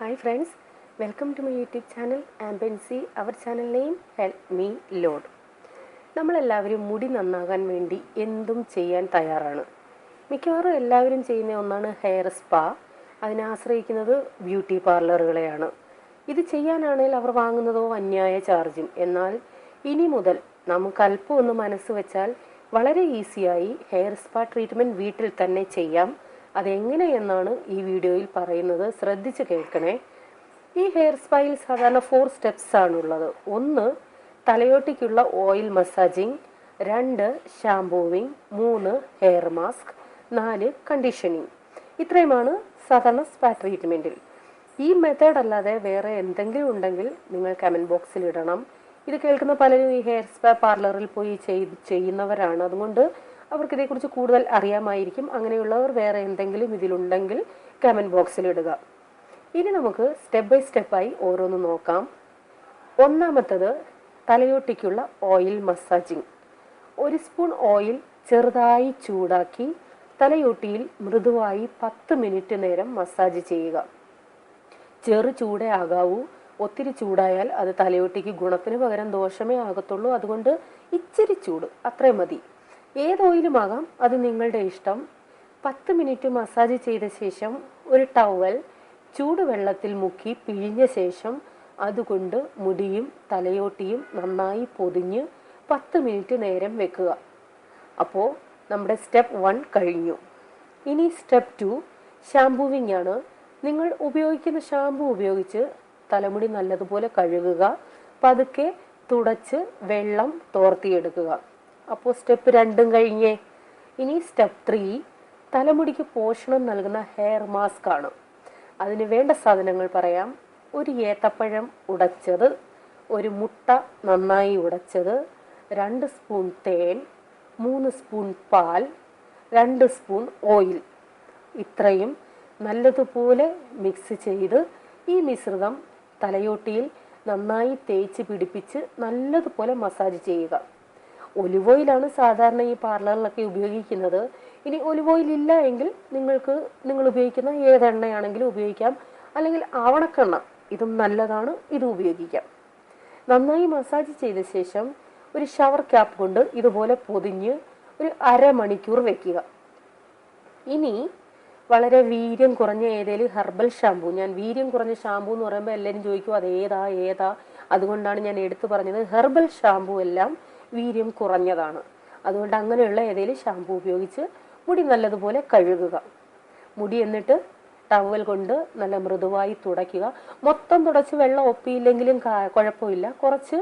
Hi friends welcome to my YouTube channel ആംബൻസി our channel name help me load നമ്മളെല്ലാവരും മുടി നന്നാകാൻ വേണ്ടി എന്തും ചെയ്യാൻ തയ്യാറാണ്. മിക്കവാറും എല്ലാവരും ചെയ്യുന്ന ഒന്നാണ് ഹെയർ സ്പാ അതിനെ ആശ്രയിക്കുന്നത് ബ്യൂട്ടി പാർലറുകളെയാണ് ഇത് ചെയ്യാനാണെങ്കിൽ അവർ വാങ്ങുന്നതോ അന്യായ ചാർജും എന്നാൽ ഇനി മുതൽ നമുക്ക് അല്പം ഒന്ന് മനസ്സ് വെച്ചാൽ വളരെ ഈസിയായി ഹെയർ സ്പാ ട്രീറ്റ്മെന്റ് വീട്ടിൽ തന്നെ ചെയ്യാം. അതെങ്ങനെയെന്നാണ് ഈ വീഡിയോയിൽ പറയുന്നത് ശ്രദ്ധിച്ച് കേൾക്കണേ. ഈ ഹെയർ സ്പൈൽ സാധാരണ ഫോർ സ്റ്റെപ്സ് ആണുള്ളത്. ഒന്ന് തലയോട്ടിക്കുള്ള ഓയിൽ മസാജിങ് രണ്ട് ഷാംപൂവിങ് മൂന്ന് ഹെയർ മാസ്ക് നാല് കണ്ടീഷനിങ് ഇത്രയുമാണ് സാധാരണ സ്പാ ട്രീറ്റ്മെന്റിൽ ഈ മെത്തേഡ് അല്ലാതെ വേറെ എന്തെങ്കിലും ഉണ്ടെങ്കിൽ നിങ്ങൾ കമന്റ് ബോക്സിൽ ഇടണം. ഇത് കേൾക്കുന്ന പലരും ഈ ഹെയർ സ്പാ പാർലറിൽ പോയി ചെയ്യുന്നവരാണ്. അതുകൊണ്ട് അവർക്ക് ഇതേക്കുറിച്ച് കൂടുതൽ അറിയാമായിരിക്കും. അങ്ങനെയുള്ളവർ വേറെ എന്തെങ്കിലും ഇതിലുണ്ടെങ്കിൽ കമന്റ് ബോക്സിൽ ഇടുക. ഇനി നമുക്ക് സ്റ്റെപ്പ് ബൈ സ്റ്റെപ്പായി ഓരോന്ന് നോക്കാം. ഒന്നാമത്തത് തലയോട്ടിക്കുള്ള ഓയിൽ മസാജിങ് ഒരു സ്പൂൺ ഓയിൽ ചെറുതായി ചൂടാക്കി തലയോട്ടിയിൽ മൃദുവായി പത്ത് മിനിറ്റ് നേരം മസാജ് ചെയ്യുക. ചെറു ചൂടേ ആകാവൂ. ഒത്തിരി ചൂടായാൽ അത് തലയോട്ടിക്ക് ഗുണത്തിന് പകരം ദോഷമേ ആകത്തുള്ളൂ. അതുകൊണ്ട് ഇച്ചിരി ചൂട് അത്രയും മതി. ഏത് ഓയിലും ആകാം അത് നിങ്ങളുടെ ഇഷ്ടം? പത്ത് മിനിറ്റ് മസാജ് ചെയ്ത ശേഷം ഒരു ടവൽ ചൂടുവെള്ളത്തിൽ മുക്കി പിഴിഞ്ഞ ശേഷം അതുകൊണ്ട് മുടിയും തലയോട്ടിയും നന്നായി പൊതിഞ്ഞ് പത്ത് മിനിറ്റ് നേരം വെക്കുക. അപ്പോൾ നമ്മുടെ സ്റ്റെപ്പ് വൺ കഴിഞ്ഞു. ഇനി സ്റ്റെപ്പ് ടു ഷാംപൂവിങ് ആണ്. നിങ്ങൾ ഉപയോഗിക്കുന്ന ഷാംപൂ ഉപയോഗിച്ച് തലമുടി നല്ലതുപോലെ കഴുകുക. പതുക്കെ തുടച്ച് വെള്ളം തോർത്തിയെടുക്കുക. അപ്പോൾ സ്റ്റെപ്പ് രണ്ടും കഴിഞ്ഞേ. ഇനി സ്റ്റെപ്പ് ത്രീ തലമുടിക്ക് പോഷണം നൽകുന്ന ഹെയർ മാസ്ക് ആണ്. അതിന് വേണ്ട സാധനങ്ങൾ പറയാം. ഒരു ഏത്തപ്പഴം ഉടച്ചത് ഒരു മുട്ട നന്നായി ഉടച്ചത് രണ്ട് സ്പൂൺ തേൻ മൂന്ന് സ്പൂൺ പാൽ രണ്ട് സ്പൂൺ ഓയിൽ. ഇത്രയും നല്ലതുപോലെ മിക്സ് ചെയ്ത് ഈ മിശ്രിതം തലയോട്ടിയിൽ നന്നായി തേച്ച് പിടിപ്പിച്ച് നല്ലതുപോലെ മസാജ് ചെയ്യുക. ഒലിവ് ഓയിലാണ് സാധാരണ ഈ പാർലറിലൊക്കെ ഉപയോഗിക്കുന്നത്. ഇനി ഒലിവ് ഓയിൽ ഇല്ല എങ്കിൽ നിങ്ങൾക്ക് നിങ്ങൾ ഉപയോഗിക്കുന്ന ഏതെണ്ണയാണെങ്കിലും ഉപയോഗിക്കാം. അല്ലെങ്കിൽ ആവണക്കെണ്ണ ഇതും നല്ലതാണ് ഇത് ഉപയോഗിക്കാം. നന്നായി മസാജ് ചെയ്ത ശേഷം ഒരു ഷവർ ക്യാപ്പ് കൊണ്ട് ഇതുപോലെ പൊതിഞ്ഞ് ഒരു അരമണിക്കൂർ വെക്കുക. ഇനി വളരെ വീര്യം കുറഞ്ഞ ഏതേലും ഹെർബൽ ഷാമ്പു ഞാൻ വീര്യം കുറഞ്ഞ ഷാമ്പു എന്ന് പറയുമ്പോൾ എല്ലാവരും ചോദിക്കും അത് ഏതാ? ഏതാ അതുകൊണ്ടാണ് ഞാൻ എടുത്തു പറഞ്ഞത്. ഹെർബൽ ഷാമ്പു എല്ലാം വീര്യം കുറഞ്ഞതാണ്. അതുകൊണ്ട് അങ്ങനെയുള്ള ഏതെങ്കിലും ഷാമ്പു ഉപയോഗിച്ച് മുടി നല്ലതുപോലെ കഴുകുക. മുടി എന്നിട്ട് ടവൽ കൊണ്ട് നല്ല മൃദുവായി തുടയ്ക്കുക. മൊത്തം തുടച്ച് വെള്ളം ഒപ്പിയില്ലെങ്കിലും കുഴപ്പമില്ല. കുറച്ച്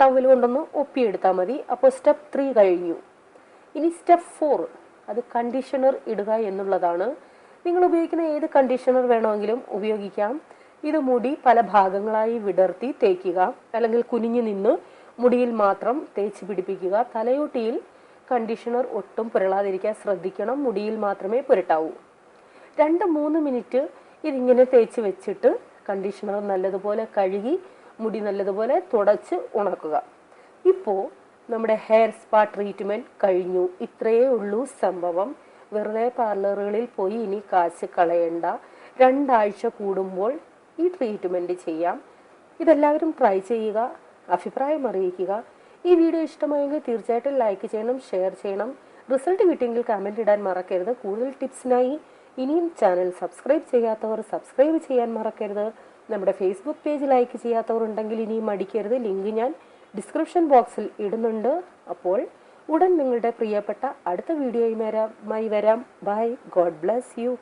ടവൽ കൊണ്ടൊന്ന് ഒപ്പിയെടുത്താൽ മതി. അപ്പോൾ സ്റ്റെപ്പ് ത്രീ കഴിഞ്ഞു. ഇനി സ്റ്റെപ്പ് ഫോർ അത് കണ്ടീഷണർ ഇടുക എന്നുള്ളതാണ്. നിങ്ങൾ ഉപയോഗിക്കുന്ന ഏത് കണ്ടീഷണർ വേണമെങ്കിലും ഉപയോഗിക്കാം. ഇത് മുടി പല ഭാഗങ്ങളായി വിടർത്തി തേക്കുക. അല്ലെങ്കിൽ കുനിഞ്ഞു നിന്ന് മുടിയിൽ മാത്രം തേച്ച് പിടിപ്പിക്കുക. തലയോട്ടിയിൽ കണ്ടീഷണർ ഒട്ടും പുരളാതിരിക്കാൻ ശ്രദ്ധിക്കണം. മുടിയിൽ മാത്രമേ പുരട്ടാവൂ. രണ്ട് മൂന്ന് മിനിറ്റ് ഇതിങ്ങനെ തേച്ച് വെച്ചിട്ട് കണ്ടീഷണർ നല്ലതുപോലെ കഴുകി മുടി നല്ലതുപോലെ തുടച്ച് ഉണക്കുക. ഇപ്പോൾ നമ്മുടെ ഹെയർ സ്പാ ട്രീറ്റ്മെന്റ് കഴിഞ്ഞു. ഇത്രയേ ഉള്ളൂ സംഭവം. വെറുതെ പാർലറുകളിൽ പോയി ഇനി കാശ് കളയണ്ട. രണ്ടാഴ്ച കൂടുമ്പോൾ ഈ ട്രീറ്റ്മെന്റ് ചെയ്യാം. ഇതെല്ലാവരും ട്രൈ ചെയ്യുക. അഭിപ്രായം അറിയിക്കുക. ഈ വീഡിയോ ഇഷ്ടമായെങ്കിൽ തീർച്ചയായിട്ടും ലൈക്ക് ചെയ്യണം ഷെയർ ചെയ്യണം. റിസൾട്ട് കിട്ടിയെങ്കിൽ കമന്റ് ഇടാൻ മറക്കരുത്. കൂടുതൽ ടിപ്സിനായി ഇനിയും ചാനൽ സബ്സ്ക്രൈബ് ചെയ്യാത്തവർ സബ്സ്ക്രൈബ് ചെയ്യാൻ മറക്കരുത്. നമ്മുടെ ഫേസ്ബുക്ക് പേജ് ലൈക്ക് ചെയ്യാത്തവർ ഉണ്ടെങ്കിൽ ഇനിയും മടിക്കരുത്. ലിങ്ക് ഞാൻ ഡിസ്ക്രിപ്ഷൻ ബോക്സിൽ ഇടുന്നുണ്ട്. അപ്പോൾ ഉടൻ നിങ്ങളുടെ പ്രിയപ്പെട്ട അടുത്ത വീഡിയോയുമായി വരാം. By God bless you